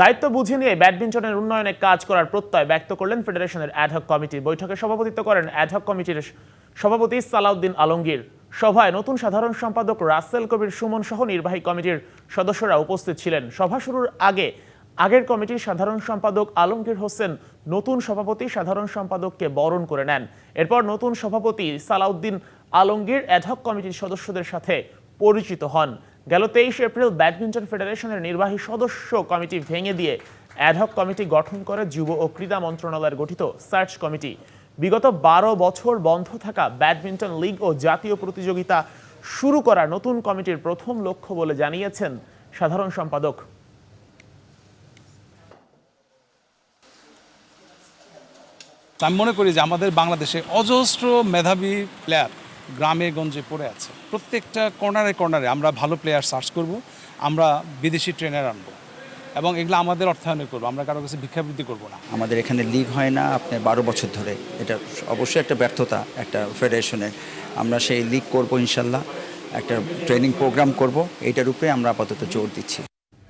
দায়িত্ব বুঝে নিয়ে ব্যাডমিন্টনের উন্নয়নে কাজ করার প্রত্যয় ব্যক্ত করলেন ফেডারেশনের অ্যাডহক কমিটি বৈঠকে সভাপতিত্ব করেন অ্যাডহক কমিটির সভাপতি সালাউদ্দিন আলমগীর। সভায় নতুন সাধারণ সম্পাদক রাসেল কবির সুমন সহ নির্বাহী কমিটির সদস্যরা উপস্থিত ছিলেন। সভা শুরুর আগে আগের কমিটির সাধারণ সম্পাদক আলমগীর হোসেন নতুন সভাপতি সাধারণ সম্পাদককে বরণ করে নেন। এরপর নতুন সভাপতি সালাউদ্দিন আলমগীর অ্যাডহক কমিটির সদস্যদের সাথে পরিচিত হন। গেল তেইশ এপ্রিল ব্যাডমিন্টন ফেডারেশনের নির্বাহী সদস্য কমিটি ভেঙে দিয়ে অ্যাডহক কমিটি গঠন করে যুব ও ক্রীড়া মন্ত্রণালয়ের গঠিত সার্চ কমিটি। বিগত বারো বছর বন্ধ থাকা ব্যাডমিন্টন লিগ ও জাতীয় প্রতিযোগিতা শুরু করা নতুন কমিটির প্রথম লক্ষ্য বলে জানিয়েছেন সাধারণ সম্পাদক। আমি মনে করি যে আমাদের বাংলাদেশে অজস্র মেধাবী প্লেয়ার গ্রামে গঞ্জে পড়ে আছে। প্রত্যেকটা কর্নারে কর্নারে আমরা ভালো প্লেয়ার সার্চ করব, আমরা বিদেশি ট্রেনার আনব এবং এগুলো আমাদের অর্থায়নে করব, আমরা কারও কাছে ভিক্ষাবৃত্তি করব না। আমাদের এখানে লিগ হয় না, আপনার বারো বছর ধরে। এটা অবশ্যই একটা ব্যর্থতা, একটা ফেডারেশনের আমরা সেই লিগ করব ইনশাল্লাহ, একটা ট্রেনিং প্রোগ্রাম করব, এইটার উপরে আমরা আপাতত জোর দিচ্ছি।